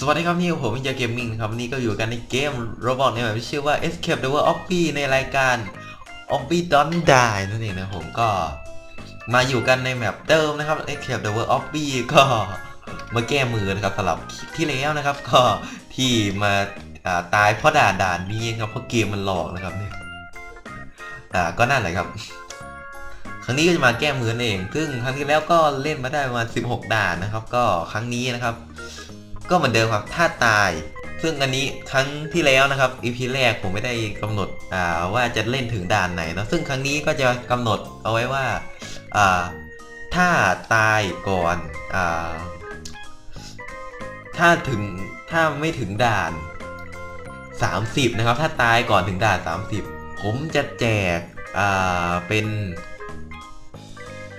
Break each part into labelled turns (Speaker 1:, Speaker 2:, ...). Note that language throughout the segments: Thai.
Speaker 1: สวัสดีครับนี่ผมวินยาเกมมิ่งครับวันนี้ก็อยู่กันในเกมโรบอทในแบบที่ชื่อว่า Escape the World of B ในรายการ o b b i Don't Die นั่นเองนะผมก็มาอยู่กันในแมปเดิมนะครับ Escape the World of B ก็มาแก้มือนะครับสำหรับที่แล้วนะครับ ก็ที่มาาตายเพราะด่านด่านนี้ครับเพราะเกมมันหลอกนะครับเนี่ยอ่าก็นั่นแหละครับ ครั้งนี้ก็จะมาแก้มือเอง ซึ่งครั้งที่แล้วก็เล่นมาได้ประมาณ16 ด่านนะครับ ก็ครั้งนี้นะครับ ก็เหมือนเดิมครับถ้าตาย ซึ่งอันนี้ครั้งที่แล้วนะครับ EP แรกผมไม่ได้กำหนดว่าจะเล่นถึงด่านไหนเนะซึ่งครั้งนี้ก็จะกำหนดเอาไว้ว่าถ้าตายก่อนอถ้าถึงถ้าไม่ถึงด่าน 30 นะครับ ถ้าตายก่อนถึงด่าน 30 ผมจะแจกเป็น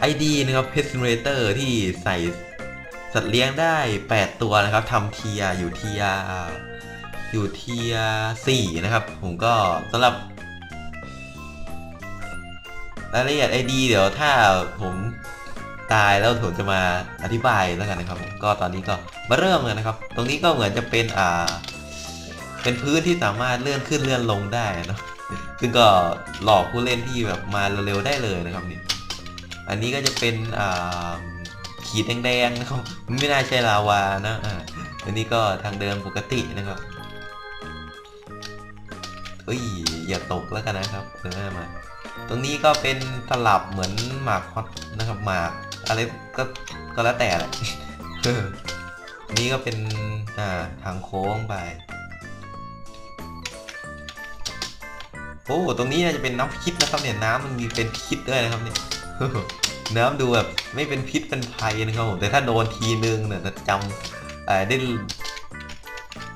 Speaker 1: ID นะครับ Pet Simulator ที่ใส่ สัตว์เลี้ยงได้ 8 ตัวนะครับทำเทียอยู่เทียอยู่เทียร์4นะครับ ผมก็สำหรับรายละเอียด ID เดี๋ยวถ้าผมตายแล้วผมจะมาอธิบายแล้วกันนะครับผมก็ตอนนี้ก็มาเริ่มกันนะครับ ตรงนี้ก็เหมือนจะเป็นอ่า เป็นพื้นที่สามารถเลื่อนขึ้นเลื่อนลงได้นะซึ่งก็หลอกผู้เล่นที่แบบมาเร็วๆได้เลยนะครับนี่ อันนี้ก็จะเป็นอ่า ขีดแดงๆนะครับไม่น่าใช่ลาวานะอ่าอันนี้ก็ทางเดินปกตินะครับเฮ้ยอย่าตกแล้วกันนะครับเดินหน้ามา ตรงนี้ก็เป็นตลับเหมือนหมากฮอตนะครับหมากอะไรก็ก็แล้วแต่แหละนี่ก็เป็นอ่าทางโค้งไปโอ้ตรงนี้น่าจะเป็นน้ำพิษนะครับเนี่ยน้ำมันมีเป็นพิษด้วยนะครับเนี่ย น้ำดูแบบไม่เป็นพิษเป็นภัยนะครับผม แต่ถ้าโดนทีนึงเนี่ยจะจำเอ่อได้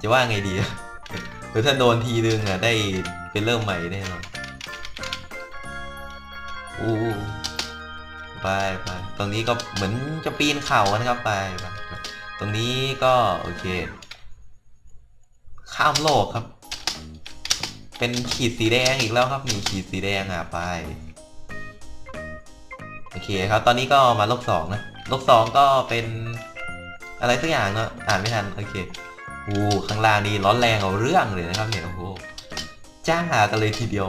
Speaker 1: จะว่าไงดีหรือถ้าโดนทีนึงอะได้เป็นเริ่มใหม่แน่นอนอู้ไปไปตรงนี้ก็เหมือนจะปีนเขานะครับไปไปตรงนี้ก็โอเค ข้ามโลกครับ เป็นขีดสีแดงอีกแล้วครับนี่ขีดสีแดงอะไป โอเคครับ ตอนนี้ก็มาลกสองนะลกสองก็เป็นอะไรสักอย่างเนาะ อ่านไม่ทัน โอเคอู้ข้างล่างนี่ร้อนแรงเอาเรื่องเลยนะครับเนี่ยโอ้โห จ้าหากันเลยทีเดียว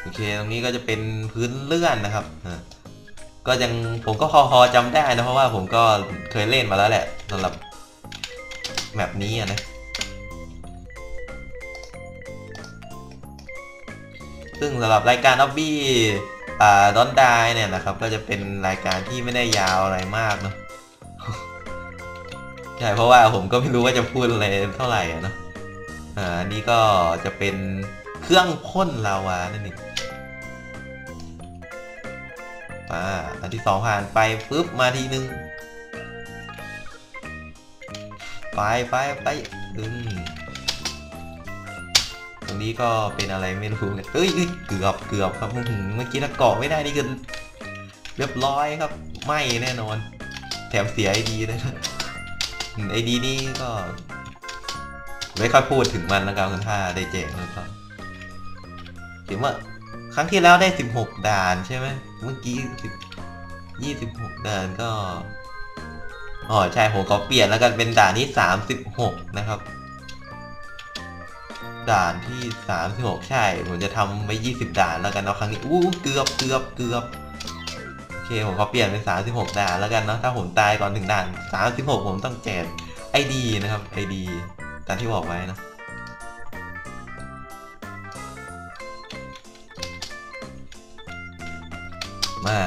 Speaker 1: โอเค ตรงนี้ก็จะเป็นพื้นเลื่อนนะครับ ก็ยังผมก็พอพอจำได้นะ เพราะว่าผมก็เคยเล่นมาแล้วแหละสำหรับแมปนี้อะนะ ซึ่งสำหรับรายการออบบี้อ่าดอนดายเนี่ยนะครับ ก็จะเป็นรายการที่ไม่ได้ยาวอะไรมากเนาะใช่เพราะว่าผมก็ไม่รู้ว่าจะพูดอะไรเท่าไหร่อะเนาะอ่านนี้ก็จะเป็นเครื่องพ่นลาวานั่นเองอ่าอันที่สองผ่านไปปุ๊บมาทีนึงไปไปไปดึง ตรงนี้ก็เป็นอะไรไม่รู้เนี่ยเอ้ยเกือบเกือบครับเมื่อกี้ถ้าเกาะไม่ได้นี่คือเรียบร้อยครับ ไม่แน่นอน แถมเสียไอดีเลยนะไอดีนี่ก็ ไม่ค่อยพูดถึงมันแล้วกันถ้าได้แจกนะครับเห็นว่าครั้งที่แล้วได้ 16 ด่านใช่ไหมเมื่อกี้10 26 ด่านก็อ๋อใช่ผมขอเปลี่ยนแล้วกันเป็นด่านที่36 นะครับ ด่านที่ 36 ใช่ ผมจะทำไว้20 ด่านแล้วกันเนาะครั้งนี้อู้เกือบเกือบเกือบโอเคผมขอเปลี่ยนเป็น 36 ด่านแล้วกันเนาะถ้าผมตายก่อนถึงด่าน 36 ผมต้องแจก ID นะครับ ID ตามที่บอกไว้นะมา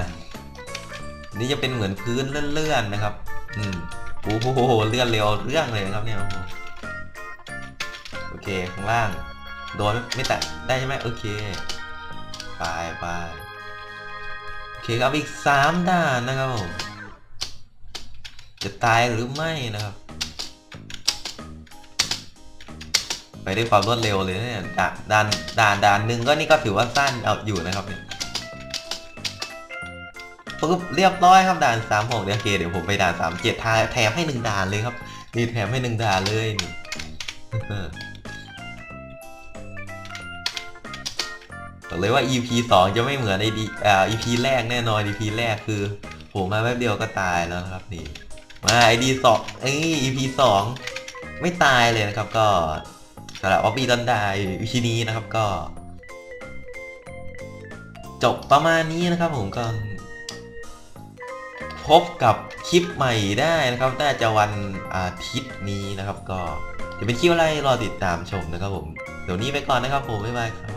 Speaker 1: นี่จะเป็นเหมือนพื้นเลื่อนๆนะครับ อืมโอ้โหเลื่อนเร็วเรื่องเลยนะครับเนี่ยโอ้โห เคข้างล่าง โดนไม่แตะได้ใช่ไหมโอเคไปไปโอเคครับอีกสามด่านนะครับผมจะตายหรือไม่นะครับ ไปด้วยความรวดเร็วเลยนะเนี่ยด่านด่านด่านด่านหนึ่งก็นี่ก็ถือว่าสั้นเอาอยู่นะครับเนี่ยปุ๊บเรียบร้อยครับด่านสามหกเดี๋ยโอเคเดี๋ยวผมไปด่านสามเจ็ดแถมให้หนึ่งด่านเลยครับนี่แถมให้หนึ่งด่านเลยนี่ บอกเลยว่า EP 2 จะไม่เหมือนไอดีอ่า EP แรกแน่นอน EP แรกคือผมมาแป๊บเดียวก็ตายแล้วนะครับนี่มาไอดีสองเอ้ย EP สองไม่ตายเลยนะครับ ก็สำหรับออฟบี้ดอนได EP นี้นะครับก็ จบประมาณนี้นะครับผมก็ พบกับคลิปใหม่ได้นะครับน่าจะวันอาทิตย์นี้นะครับ ก็จะเป็นคลิปอะไรรอติดตามชมนะครับผม เดี๋ยวนี้ไปก่อนนะครับผม บ๊ายบายครับ